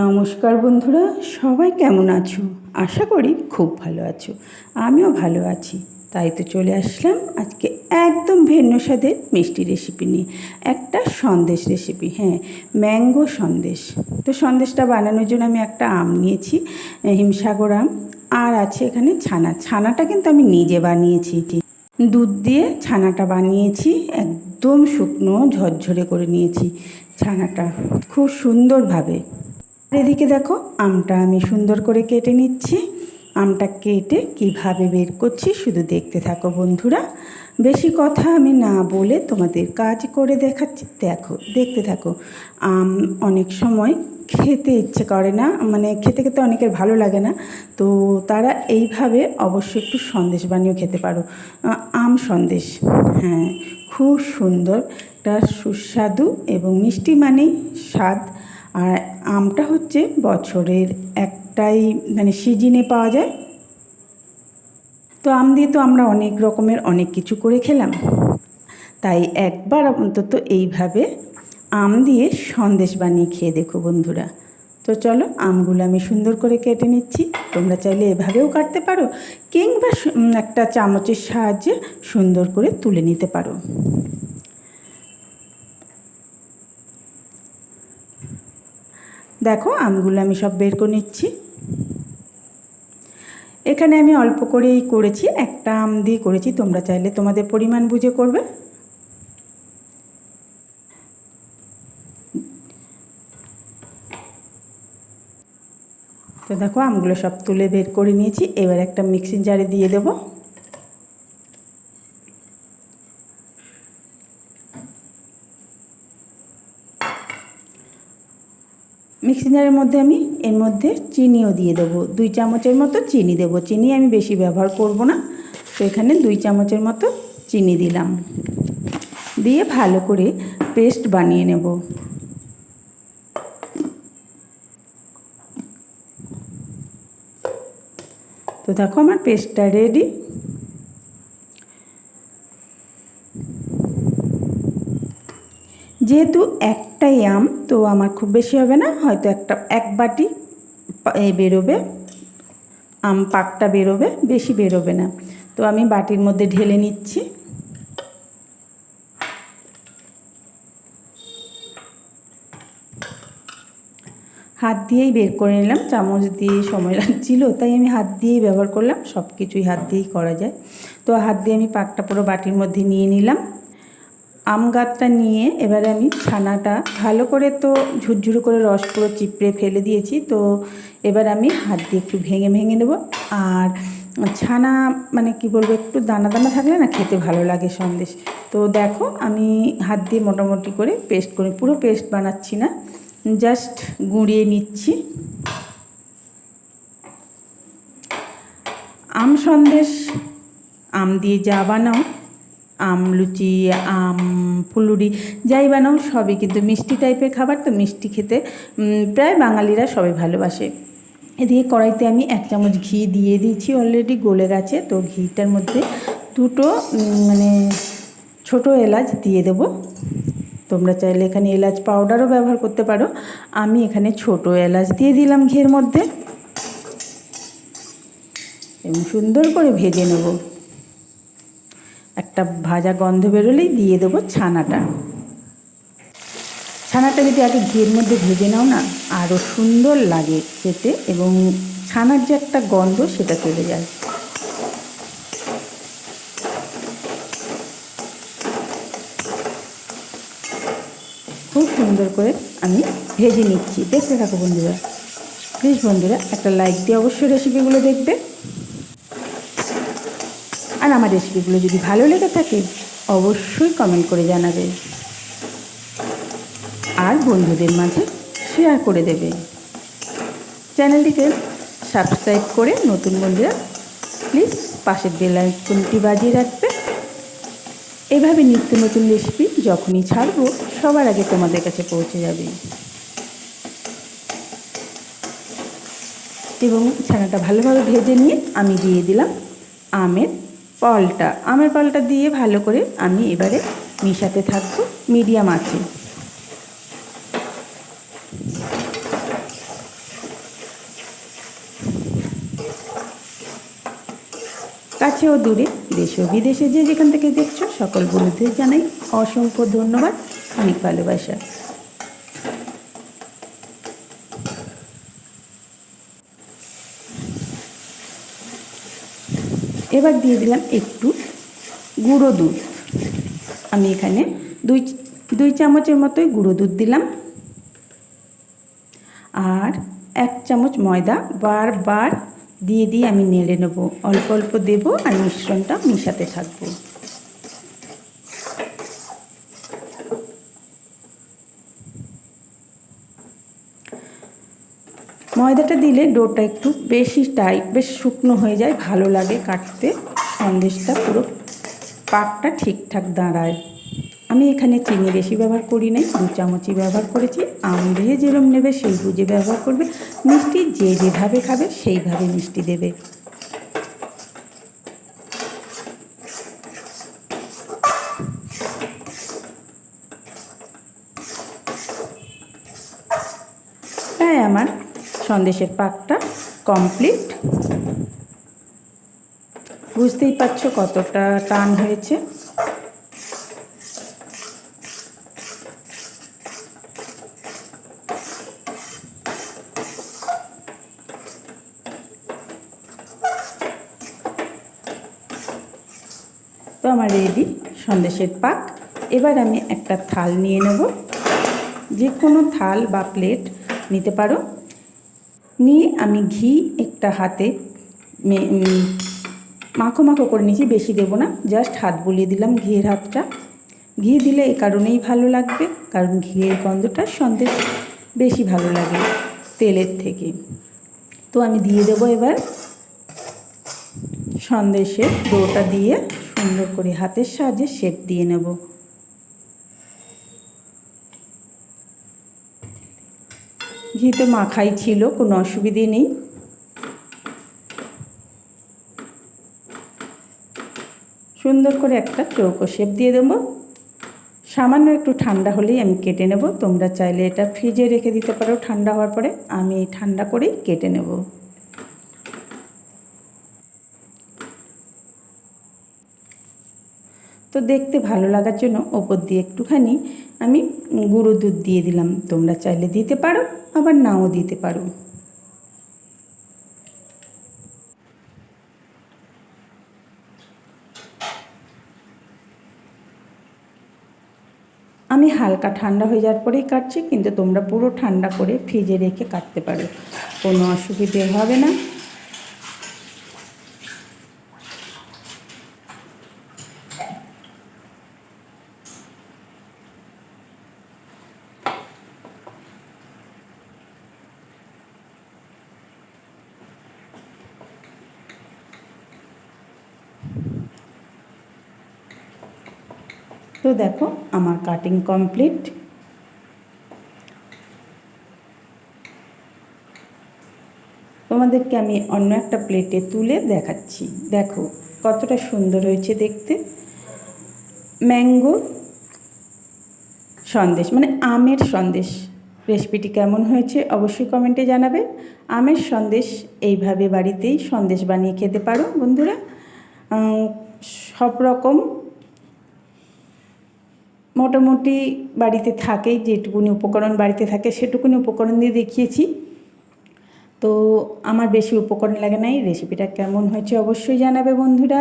নমস্কার বন্ধুরা, সবাই কেমন আছো? আশা করি খুব ভালো আছো। আমিও ভালো আছি। তাই তো চলে আসলাম আজকে একদম ভিন্ন স্বাদের মিষ্টি রেসিপি নিয়ে। একটা সন্দেশ রেসিপি হ্যাঁ ম্যাঙ্গো সন্দেশ। তো সন্দেশটা বানানোর জন্য আমি একটা আম নিয়েছি, হিমসাগর আম, আর আছে এখানে ছানা। ছানাটা কিন্তু আমি নিজে বানিয়েছি দুধ দিয়ে ছানাটা বানিয়েছি, একদম শুকনো, ঝরঝরে করে নিয়েছি ছানাটা। খুব সুন্দরভাবে। এদিকে দেখো, আমটা আমি সুন্দর করে কেটে নিচ্ছি। আমটা কেটে কীভাবে বের করছি শুধু দেখতে থাকো বন্ধুরা। বেশি কথা আমি না বলে তোমাদের কাজ করে দেখাচ্ছি। দেখো, দেখতে থাকো, আম অনেক সময় খেতে ইচ্ছে করে না মানে খেতে খেতে অনেকের ভালো লাগে না। তো তারা এইভাবে অবশ্যই একটু সন্দেশ বানিয়েও খেতে পারো। আম সন্দেশ হ্যাঁ খুব সুন্দর, একটা সুস্বাদু এবং মিষ্টি মানেই স্বাদ। আর আমটা হচ্ছে বছরের একটাই মানে সিজনে পাওয়া যায়। তো আম দিয়ে তো আমরা অনেক রকমের অনেক কিছু করে খেলাম। তাই একবার অন্তত এইভাবে আম দিয়ে সন্দেশ বানিয়ে খেয়ে দেখো বন্ধুরা। তো চলো আমগুলো আমি সুন্দর করে কেটে নিচ্ছি। তোমরা চাইলে এভাবেও কাটতে পারো কিংবা একটা চামচের সাহায্যে সুন্দর করে তুলে নিতে পারো। দেখো আমগুলো আমি সব বের করে নিচ্ছি। এখানে আমি অল্প করেই করেছি, একটা আম দিয়ে করেছি, তোমরা চাইলে তোমাদের পরিমাণ বুঝে করবে। তো দেখো আমগুলো সব তুলে বের করে নিয়েছি, এবার একটা মিক্সিং জারে দিয়ে দেবো। মিক্সিং জারের মধ্যে আমি, এর মধ্যে চিনিও দিয়ে দেবো। দুই চামচের মতো চিনি দেবো। চিনি আমি বেশি ব্যবহার করব না। তো এখানে দুই চামচের মতো চিনি দিলাম। দিয়ে ভালো করে পেস্ট বানিয়ে নেব। তো দেখো আমার পেস্টটা রেডি যেহেতু একটাই আম, তো আমার খুব বেশি হবে না। হয়তো একটা, এক বাটি বেরোবে, আম পাকটা বেরোবে, বেশি বেরোবে না। তো আমি বাটির মধ্যে ঢেলে নিচ্ছি। হাত দিয়েই বের করে নিলাম। চামচ দিয়ে সময় লাগছিল, তাই আমি হাত দিয়েই ব্যবহার করলাম। সব কিছুই হাত দিয়েই করা যায়। তো হাত দিয়ে আমি পাকটা পুরো বাটির মধ্যে নিয়ে নিলাম। আম গাছটা নিয়ে এবারে আমি ছানাটা ভালো করে তো ঝুরঝুরো করে রস পুরো চিপড়ে ফেলে দিয়েছি, তো এবার আমি হাত দিয়ে একটু ভেঙে ভেঙে নেব। আর ছানা মানে কি বলব, একটু দানা দানা থাকলে না খেতে ভালো লাগে সন্দেশ। তো দেখো আমি হাত দিয়ে মোটামুটি করে পেস্ট করি, পুরো পেস্ট বানাচ্ছি না, জাস্ট গুঁড়িয়ে নিচ্ছি। আম সন্দেশ, আম দিয়ে যা বানাও। আম, লুচি, আম, ফুলুরি, যাই বানাও, সবই কিন্তু মিষ্টি টাইপের খাবার, তো মিষ্টি খেতে প্রায় বাঙালিরা সবাই ভালোবাসে। এদিকে কড়াইতে আমি এক চামচ ঘি দিয়ে দিয়েছি অলরেডি গলে গেছে, তো ঘিটার মধ্যে দুটো মানে ছোট এলাচ দিয়ে দেবো। তোমরা চাইলে এখানে এলাচ পাউডারও ব্যবহার করতে পারো। আমি এখানে ছোট এলাচ দিয়ে দিলাম ঘির মধ্যে। এবং সুন্দর করে ভেজে নেব। একটা ভাজা গন্ধ বেরোলেই দিয়ে দেবো ছানাটা। ছানাটা যদি আগে ঘিয়ের মধ্যে ভেজে নাও না আরও সুন্দর লাগে খেতে এবং ছানার যে একটা গন্ধ সেটা চলে যায়। খুব সুন্দর করে আমি ভেজে নিচ্ছি। দেখতে থাকো বন্ধুরা। প্লিজ বন্ধুরা, একটা লাইক দিয়ে অবশ্যই রেসিপিগুলো দেখবে। আর আমার রেসিপিগুলো যদি ভালো লেগে থাকে, অবশ্যই কমেন্ট করে জানাবে। আর বন্ধুদের মাঝে শেয়ার করে দেবে। চ্যানেলটিকে সাবস্ক্রাইব করে নতুন বন্ধুরা প্লিজ পাশের বেল আইকনটি বাজিয়ে রাখবে। এভাবে নিত্য নতুন রেসিপি যখনই ছাড়বো, সবার আগে তোমাদের কাছে পৌঁছে যাবে। এবং ছানাটা ভালোভাবে ভেজে নিয়ে আমি দিয়ে দিলাম আমের পালটা, আমের পালটা দিয়ে ভালো করে আমি এবারে মিশাতে থাকব মিডিয়াম আঁচে। কাছে ও দূরে দেশ ও বিদেশে যে যেখান থেকে দেখছ, সকল বন্ধুদের জানাই অসংখ্য ধন্যবাদ। অনেক ভালোবাসা। এবার দিয়ে দিলাম একটু গুঁড়ো দুধ। আমি এখানে দুই দুই চামচের মতোই গুঁড়ো দুধ দিলাম। আর এক চামচ ময়দা বারবার দিয়ে দিয়ে আমি নেড়ে নেব। অল্প অল্প দেবো আর মিশ্রণটা মিশাতে থাকব। ময়দাটা দিলে ডোটা একটু বেশি টাইট বেশ শুকনো হয়ে যায়, ভালো লাগে কাটতে। সন্দেশটা পুরো পাকটা ঠিকঠাক দাঁড়ায়। আমি এখানে চিনি বেশি ব্যবহার করি নাই, দু চামচই ব্যবহার করেছি। আম দিয়ে যেরম নেবে সেই বুঝে ব্যবহার করবে। মিষ্টি যে যেভাবে খাবে সেইভাবে মিষ্টি দেবে তাই আমার সন্দেশের পাকটা কমপ্লিট বুঝতেই পারছ কতটা টান হয়েছে। তো আমার রেডি সন্দেশের পাক। এবার আমি একটা থাল নিয়ে নেব। যে কোনো থাল বা প্লেট নিতে পারো। নিয়ে আমি ঘি একটা হাতে মাখো মাখো করে নিয়েছি, বেশি দেবো না। জাস্ট হাত বুলিয়ে দিলাম ঘিয়ের হাতটা। ঘি দিলে এ কারণেই ভালো লাগবে, কারণ ঘিয়ের গন্ধটা সন্দেশ বেশি ভালো লাগে তেলের থেকে। তো আমি দিয়ে দেবো এবার সন্দেশের ডোটা দিয়ে সুন্দর করে হাতের সাহায্যে শেপ দিয়ে নেব। ঘি তো মাখাই ছিল, কোনো অসুবিধে নেই। সুন্দর করে একটা চৌকো শেপ দিয়ে দেবো। সামান্য একটু ঠান্ডা হলেই আমি কেটে নেব। তোমরা চাইলে এটা ফ্রিজে রেখে দিতে পারো ঠান্ডা হওয়ার পরে। আমি ঠান্ডা করেই কেটে নেব। তো দেখতে ভালো লাগার জন্য ওপর দিয়ে একটুখানি আমি গুঁড়ো দুধ দিয়ে দিলাম। তোমরা চাইলে দিতে পারো, আবার নাও দিতে পারো। আমি হালকা ঠান্ডা হয়ে যাওয়ার পরেই কাটছি, কিন্তু তোমরা পুরো ঠান্ডা করে ফ্রিজে রেখে কাটতে পারো। কোনো অসুবিধে হবে না। তো দেখো, আমার কাটিং কমপ্লিট তোমাদেরকে আমি অন্য একটা প্লেটে তুলে দেখাচ্ছি। দেখো, কতটা সুন্দর হয়েছে দেখতে। ম্যাঙ্গো সন্দেশ মানে আমের সন্দেশ। রেসিপিটি কেমন হয়েছে অবশ্যই কমেন্টে জানাবে। আমের সন্দেশ, এইভাবে বাড়িতেই সন্দেশ বানিয়ে খেতে পারো বন্ধুরা। সব রকম মোটামুটি বাড়িতে থাকেই, যেটুকুনি উপকরণ বাড়িতে থাকে সেটুকুনি উপকরণ দিয়ে দেখিয়েছি। তো আমার বেশি উপকরণ লাগে নাই রেসিপিটা কেমন হয়েছে অবশ্যই জানাবে বন্ধুরা।